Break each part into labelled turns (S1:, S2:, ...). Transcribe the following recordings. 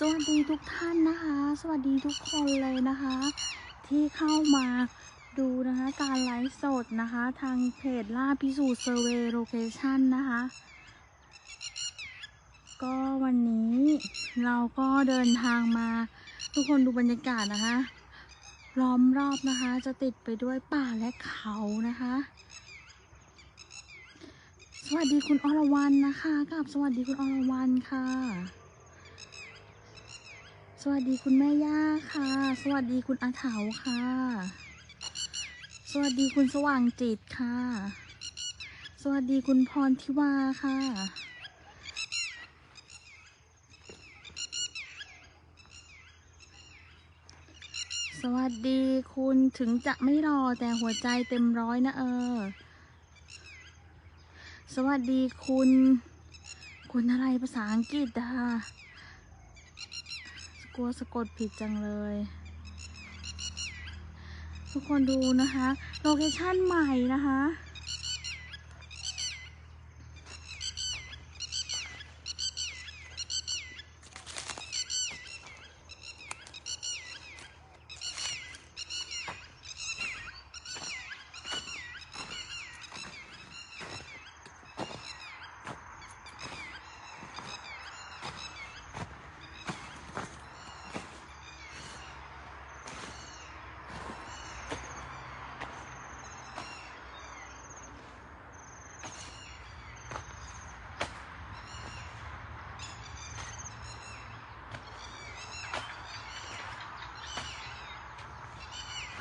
S1: สวัสดีทุกท่านนะคะ สวัสดีทุกคนเลยนะคะ ที่เข้ามาดูนะคะการไลฟ์สดนะคะ ทางเพจล่าพิสูจน์เซอร์เวย์โลเคชันนะคะ ก็วันนี้เราก็เดินทางมาทุกคนดูบรรยากาศนะคะล้อมรอบนะคะ จะติดไปด้วยป่าและเขานะคะ สวัสดีคุณอรวรรณนะคะกับสวัสดีคุณอรวรรณค่ะ สวัสดีคุณแม่ย่าค่ะ สวัสดีคุณอาเถาค่ะ สวัสดีคุณสว่างจิตค่ะ สวัสดีคุณพรทิวาค่ะ สวัสดีคุณถึงจะไม่รอแต่หัวใจเต็มร้อยนะเออ สวัสดีคุณ คุณอะไรภาษาอังกฤษอะคะ กลัวสะกดผิดจังเลย ทุกคนดูนะคะ โลเคชั่นใหม่นะคะ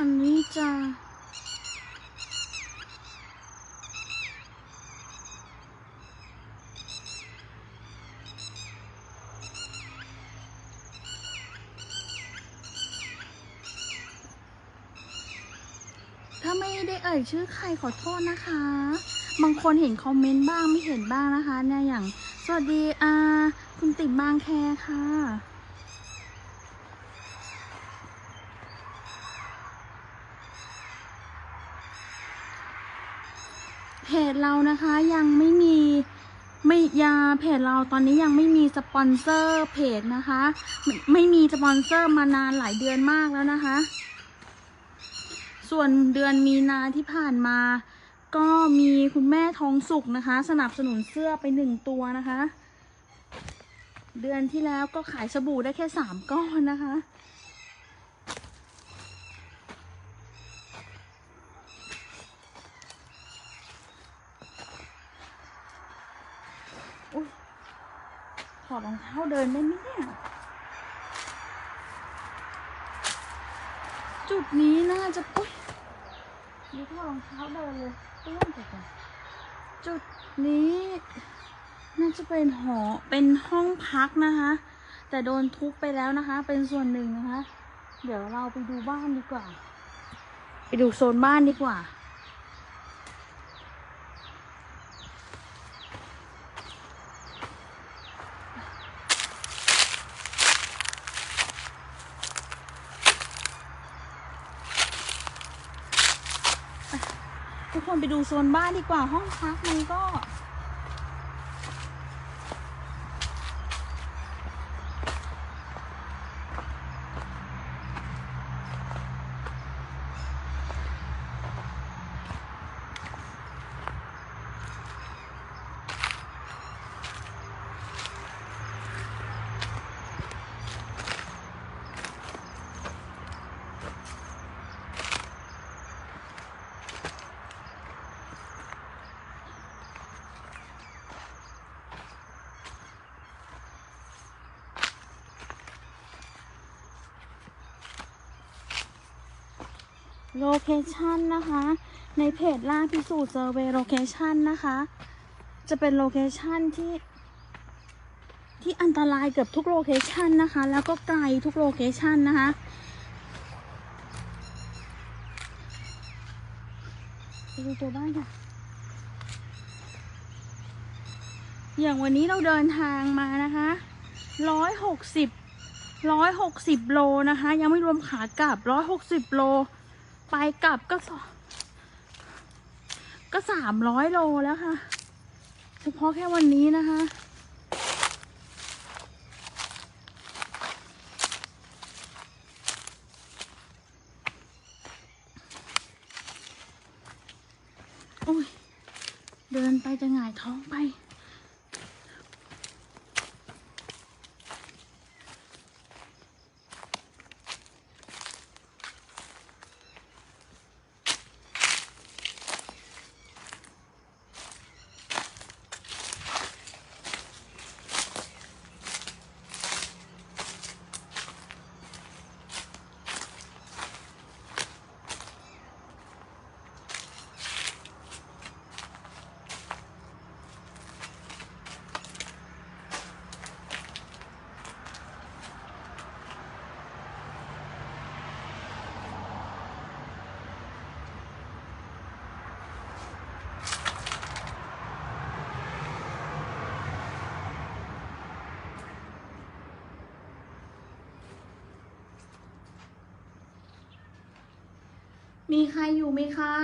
S1: ันนี้จะถ้าไม่ได้เอ่ยชื่อใครขอโทษนะคะ บางคนเห็นคอมเมนต์บ้างไม่เห็นบ้างนะคะเนี่ยอย่าง สวัสดีอาคุณติ๋มบางแคค่ะ เพจเรานะคะยังไม่มีไม่ยาเพจเราตอนนี้ยังไม่มีสปอนเซอร์เพจนะคะไม่ไม่มีสปอนเซอร์มานานหลายเดือนมากแล้วนะคะ ส่วนเดือนมีนาที่ผ่านมา ก็มีคุณแม่ทองสุกนะคะ สนับสนุนเสื้อไปหนึ่งตัวนะคะ เดือนที่แล้วก็ขายสบู่ได้แค่สามก้อนนะคะ อดรองเท้าเดินได้ไหมเนี่ย จุดนี้น่าจะอุ๊ยนี่ถอดรองเท้าเดินเลยเปื้อนไปก่อนจุดนี้น่าจะเป็นหอ เป็นห้องพักนะคะ แต่โดนทุบไปแล้วนะคะ เป็นส่วนหนึ่งนะคะ เดี๋ยวเราไปดูบ้านดีกว่า ไปดูโซนบ้านดีกว่า นไปดูโซนบ้านดีกว่าห้องพักมันก็ โลเคชันนะคะ ในเพจล่าพิสูจน์เซอร์เวย์โลเคชันนะคะ จะเป็นโลเคชันที่ ที่อันตรายเกือบทุกโลเคชันนะคะ แล้วก็ไกลทุกโลเคชันนะคะไปดูตัวบ้านค่ะอย่างวันนี้เราเดินทางมานะคะร้อยหกสิบร้อยหกสิบโลนะคะ ยังไม่รวมขากลับร้อยหกสิบโล ไปกลับก็สก็สามร้อยโลแล้วค่ะ เฉพาะแค่วันนี้นะคะ มีใครอยู่ไหมคะ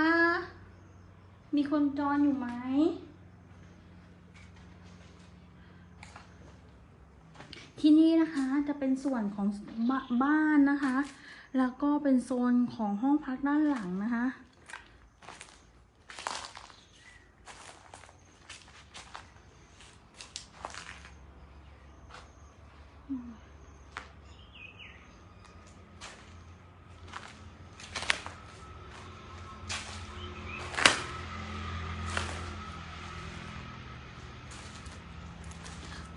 S1: มีคนจอนอยู่ไหม ที่นี่นะคะจะเป็นส่วนของบบ้านนะคะ แล้วก็เป็นโซนของห้องพักด้านหลังนะคะ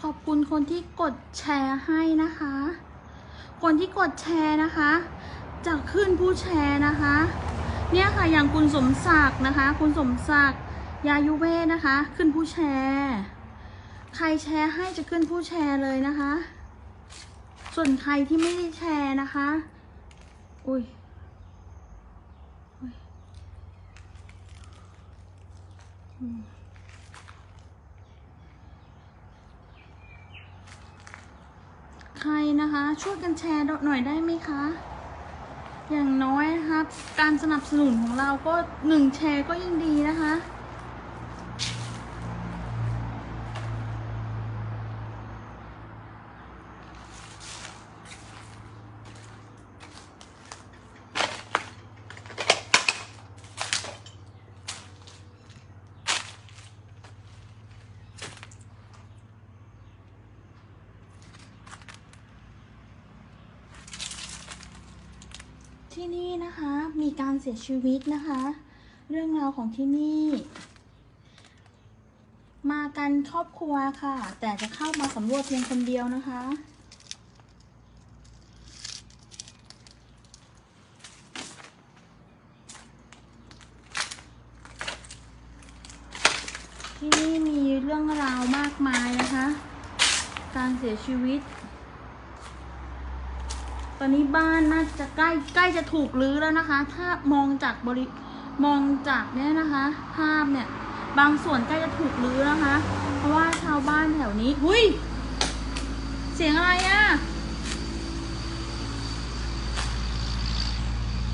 S1: ขอบคุณคนที่กดแช ร์ให้นะคะ คนที่กดแชร์นะคะจะขึ้นผู้แชร์นะคะ เนี่ยค่ะอย่างคุณสมศักดิ์นะคะ คุณสมศักดิ์ยายุเวศนะคะ ขึ้นผู้แชร์ ใครแชร์ให้จะขึ้นผู้แชร์เลยนะคะ ส่วนใครที่ไม่ได้แชร์นะคะ อุ้ยอุ๊ยอืม ครนะคะ ช่วยกันแชร์หน่อยได้ไหมคะ อย่างน้อยนะคะการสนับสนุนของเราก็หนึ่งแชร์ก็ยิ่งดีนะคะ ที่นี่นะคะมีการเสียชีวิตนะคะ เรื่องราวของที่นี่ มากันครอบครัวค่ะ แต่จะเข้ามาสำรวจเพียงคนเดียวนะคะที่นี่มีเรื่องราวมากมายนะคะ การเสียชีวิต ตอนนี้บ้านน่าจะใกล้ใกล้จะถูกรื้อแล้วนะคะ ถ้ามองจากบริมองจากเนี่ยนะคะ ภาพเนี่ยบางส่วนใกล้จะถูกรื้อนะคะ เพราะว่าชาวบ้านแถวนี้หุยเสียงอะไรอะ่ะ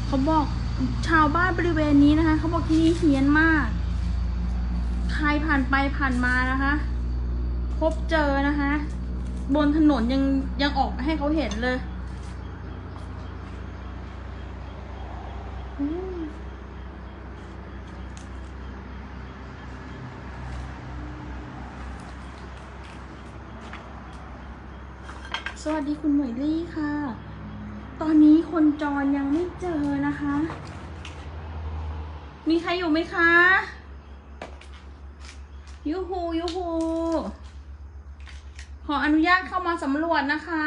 S1: เขาบอกชาวบ้านบริเวณนี้นะคะเขาบอกที่นี่เฮี้ยนมาก ใครผ่านไปผ่านมานะคะ พบเจอนะคะ บนถนนยังยังออกให้เขาเห็นเลย อืมสวัสดี คุณหมวยลี่ค่ะ ตอนนี้คนจรยังไม่เจอนะคะ มีใครอยู่ไหมคะ ยูฮูยูฮูขออนุญาตเข้ามาสำรวจนะคะ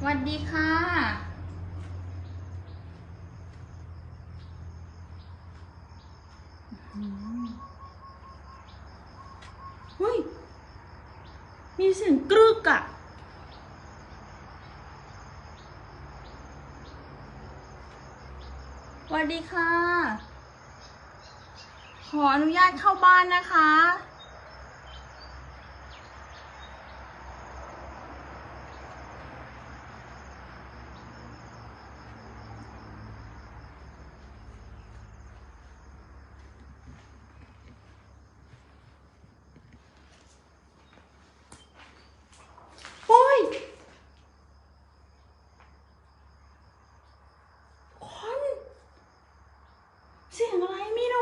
S1: สวัสดีค่ะ เฮ้ย มี เสียงกรึกอะสวัสดีค่ะ ขออนุญาตเข้าบ้านนะคะ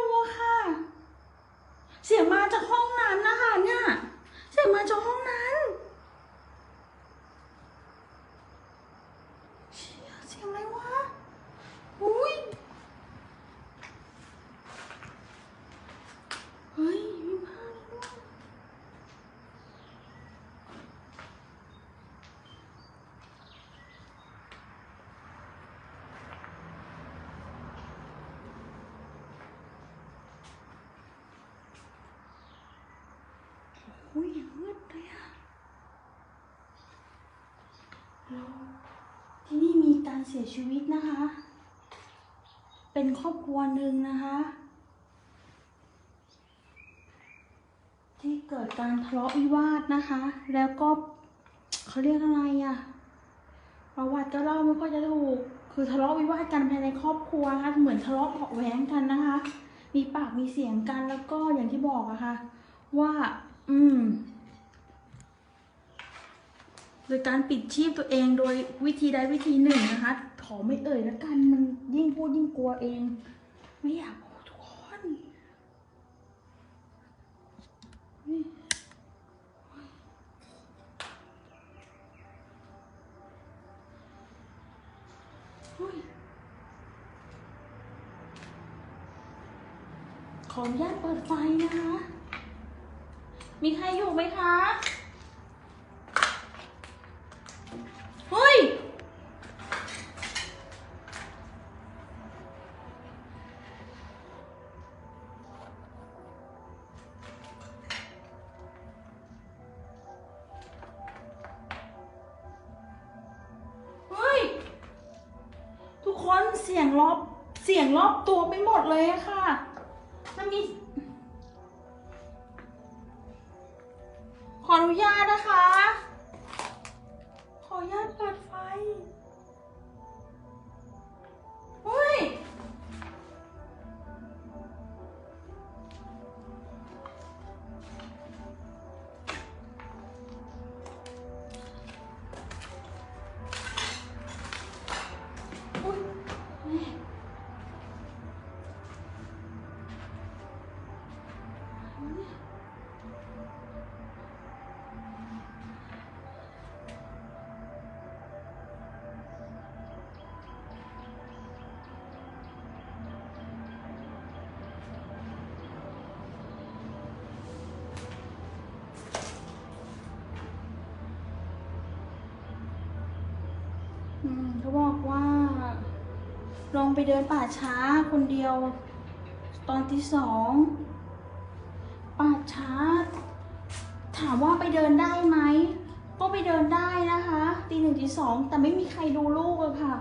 S1: 我还 อุ้ยอย่างมืดเลยอะที่นี่มีการเสียชีวิตนะคะ เป็นครอบครัวหนึ่งนะคะ ที่เกิดการทะเลาะวิวาทนะคะ แล้วก็เขาเรียกอะไรอะประวัติก็เล่าไม่ค่อยจะถูก คือทะเลาะวิวาทกันภายในครอบครัวนะคะเหมือนทะเลาะเบาะแว้งกันนะคะ มีปากมีเสียงกันแล้วก็อย่างที่บอกอะค่ะว่า ยการปิดชีพตัวเองโดยวิธีใดวิธีหนึ่งนะคะ ขอไม่เอ่ยแล้วกันมันยิ่งพูดยิ่งกลัวเอง ไม่อยากทุกคนขออนุญาตเปิดไฟนะคะ มีใครอยู่ไหมคะ คนเสียงรอบเสียงรอบตัวไปหมดเลยค่ะ มันมี ไปเดินป่าช้าคนเดียว ตอนที่สองป่าช้า ถามว่าไปเดินได้ไหมก็ไปเดินได้นะคะตีหนึ่งตีสองแต่ไม่มีใครดูลูกอะค่ะ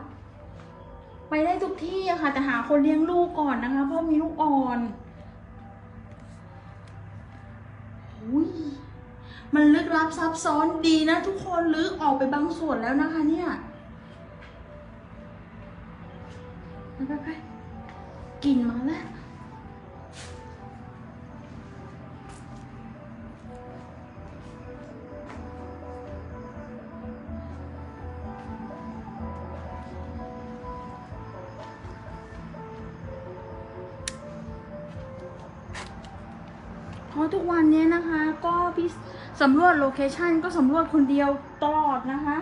S1: ไปได้ทุกที่อะค่ะ แต่หาคนเลี้ยงลูกก่อนนะคะ เพราะมีลูกอ่อนหุยมันลึกลับซับซ้อนดีนะทุกคนลึกออกไปบางส่วนแล้วนะคะเนี่ย ไปไปไปกินมาแล้วเพราะทุกวันนี้นะคะ ก็พี่สำรวจโลเคชันก็สำรวจคนเดียวตลอดนะคะ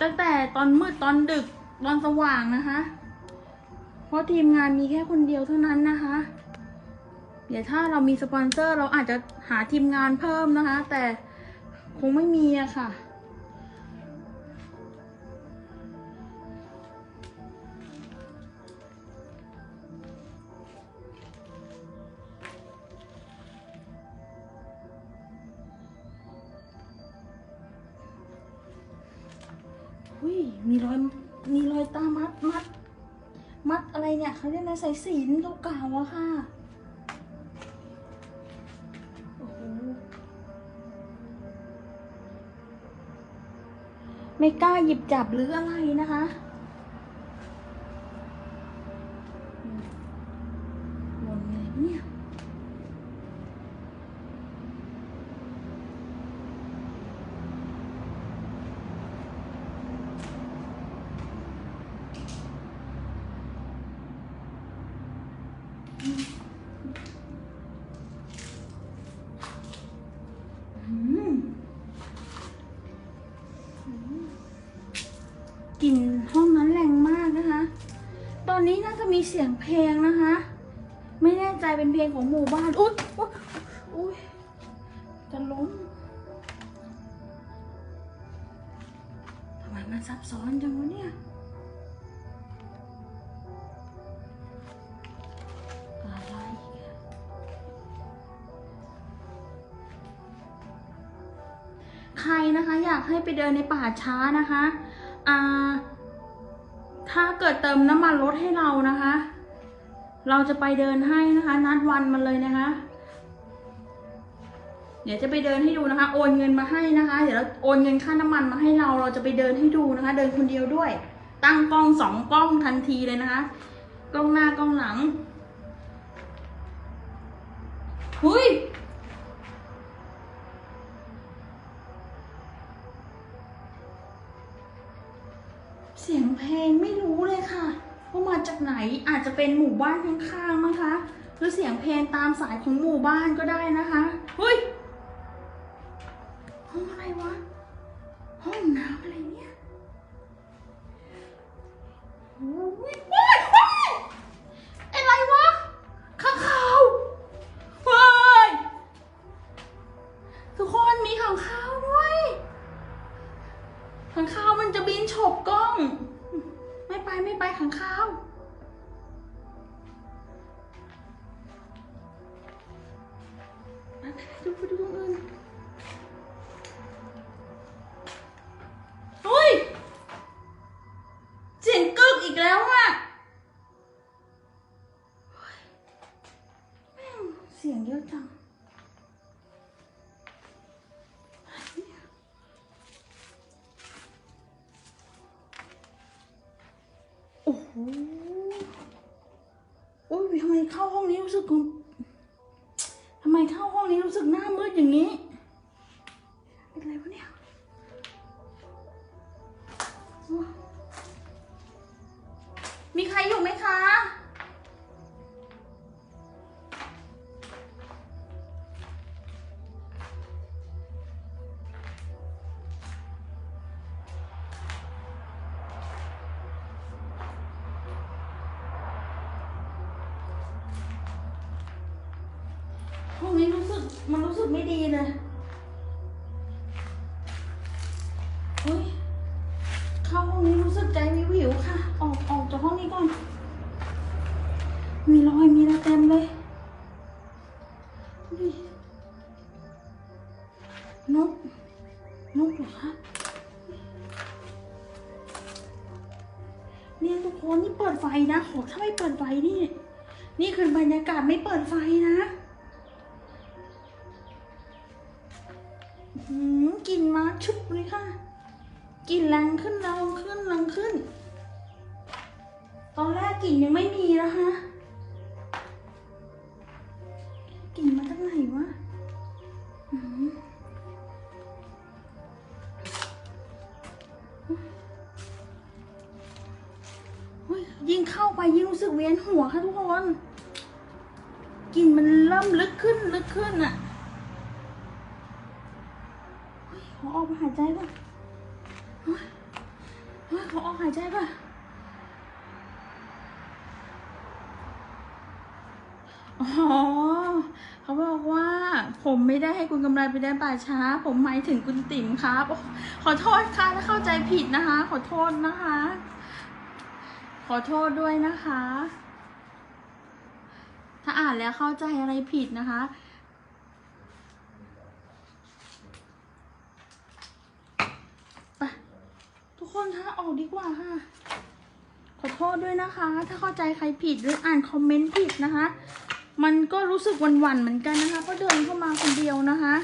S1: ตั้งแต่ตอนมืดตอนดึก ตอนสว่างนะคะ เพราะทีมงานมีแค่คนเดียวเท่านั้นนะคะ เดี๋ยวถ้าเรามีสปอนเซอร์เราอาจจะหาทีมงานเพิ่มนะคะ แต่คงไม่มีอะค่ะหุยมีรอยมีรอยตามัดมัด อะไรเนี่ยเขาเรียกนะสายสิญจนเก่าๆอะค่ะโอ้โหไม่กล้าหยิบจับหรืออะไรนะคะ มีเสียงเพลงนะคะ ไม่แน่ใจเป็นเพลงของหมู่บ้าน อุ๊ยอุ๊ยอุ๊ยจะล้มทำไมมันซับซ้อนจังวะเนี่ยอะไรอีกอะให้ไปเดินในป่าช้านะคะ อ่า ถ้าเกิดเติมน้ำมันรถให้เรานะคะ เราจะไปเดินให้นะคะ นัดวันมันเลยนะคะ เดี๋ยวจะไปเดินให้ดูนะคะ โอนเงินมาให้นะคะ เดี๋ยวเราโอนเงินค่าน้ำมันมาให้เรา เราจะไปเดินให้ดูนะคะ เดินคนเดียวด้วย ตั้งกล้องสองกล้องทันทีเลยนะคะ กล้องหน้ากล้องหลังหุย เสียงเพลงไม่รู้เลยค่ะว่ามาจากไหนอาจจะเป็นหมู่บ้านข้างๆมั้งคะหรือเสียงเพลงตามสายของหมู่บ้านก็ได้นะคะเฮ้ยห้องอะไรวะห้องน้ำอะไรเนี่ย ทำไมเข้าห้องนี้รู้สึกทำไมเข้าห้องนี้รู้สึกหน้ามืดอย่างนี้ ยิ่งเข้าไปยิ่งรู้สึกเวียนหัวค่ะทุกคนกลิ่นมันเริ่มลึกขึ้นลึกขึ้นอะเขอออกมาหายใจก่อนเขอออกหายใจก่อนอ๋อเขาบอกว่าผมไม่ได้ให้คุณกำไรไปได้ป่าช้า ผมหมายถึงคุณติ๋มครับ ขอโทษค่ะถ้าเข้าใจผิดนะคะ ขอโทษนะคะ ขอโทษด้วยนะคะ ถ้าอ่านแล้วเข้าใจอะไรผิดนะคะ ไป ทุกคนคะออกดีกว่าค่ะ ขอโทษด้วยนะคะ ถ้าเข้าใจใครผิดหรืออ่านคอมเมนต์ผิดนะคะ มันก็รู้สึกวันๆเหมือนกันนะคะเพราะเดินเข้ามาคนเดียวนะคะ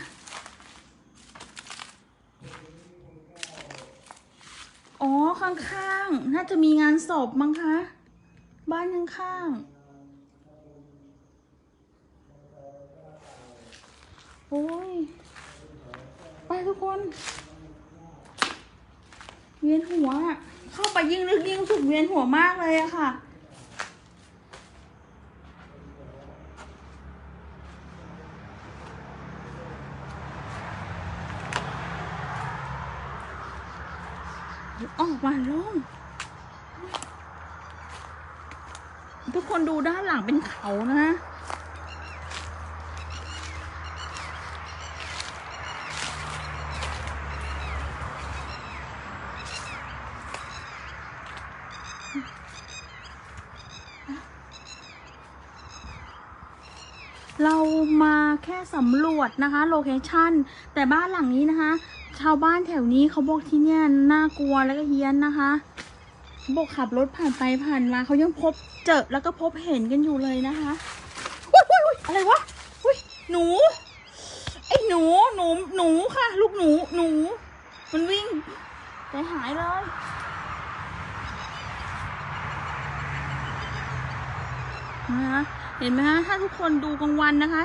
S1: อ๋อ ข้างๆ น่าจะมีงานศพมั้งคะ บ้านข้างๆ โอ้ย ไปทุกคน เวียนหัว เข้าไปยิ่งลึกยิ่งสุดเวียนหัวมากเลยอะค่ะ ออกมาลง ทุกคนดูด้านหลังเป็นเขานะเรามาแค่สำรวจนะคะ โลเคชั่นแต่บ้านหลังนี้นะคะ ชาวบ้านแถวนี้เขาบอกที่เนี่ยน่ากลัวแล้วก็เฮี้ยนนะคะบอกขับรถผ่านไปผ่านมาเขายังพบเจอแล้วก็พบเห็นกันอยู่เลยนะคะอุ๊ยอุ๊ยอุ๊ยอะไรวะอุ้ยหนูไอ้หนูหนูหนูค่ะ ลูกหนูหนู มันวิ่งใจหายเลยนะคะเห็นไหมคะถ้าทุกคนดูกลางวันนะคะ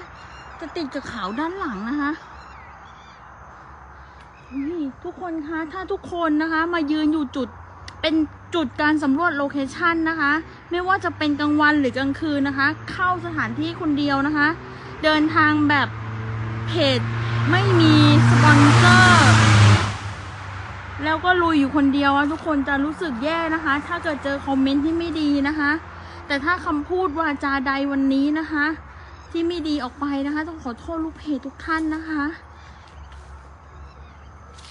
S1: จะติดกับขาวด้านหลังนะคะ นี่ทุกคนคะถ้าทุกคนนะคะมายืนอยู่จุดเป็นจุดการสำรวจโลเคชันนะคะ ไม่ว่าจะเป็นกลางวันหรือกลางคืนนะคะ เข้าสถานที่คนเดียวนะคะ เดินทางแบบเพจไม่มีสปอนเซอร์แล้วก็ลุยอยู่คนเดียวอะทุกคนจะรู้สึกแย่นะคะ ถ้าเกิดเจอคอมเมนต์ที่ไม่ดีนะคะ แต่ถ้าคำพูดวาจาใดวันนี้นะคะ ที่ไม่ดีออกไปนะคะ ต้องขอโทษลูกเพจทุกท่านนะคะ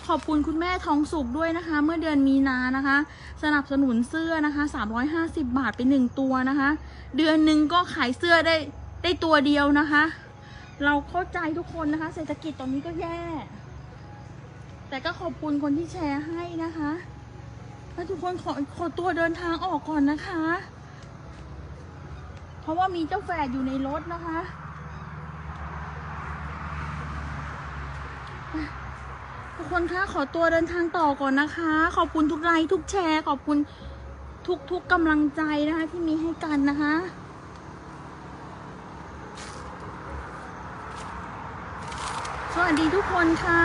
S1: ขอบคุณคุณแม่ทองสุกด้วยนะคะ เมื่อเดือนมีนานะคะ สนับสนุนเสื้อนะคะ 350 บาทเป็นหนึ่งตัวนะคะ เดือนหนึ่งก็ขายเสื้อได้ได้ตัวเดียวนะคะ เราเข้าใจทุกคนนะคะ เศรษฐกิจตอนนี้ก็แย่ แต่ก็ขอบคุณคนที่แชร์ให้นะคะแล้วทุกคนขอขอตัวเดินทางออกก่อนนะคะ เพราะว่ามีเจ้าแฝดอยู่ในรถนะคะ ทุก คนคะขอตัวเดินทางต่อก่อนนะคะ ขอบคุณทุกไลค์ทุกแชร์ ขอบคุณทุกทุกๆกำลังใจนะคะ ที่มีให้กันนะคะสวัสดีทุกคนค่ะ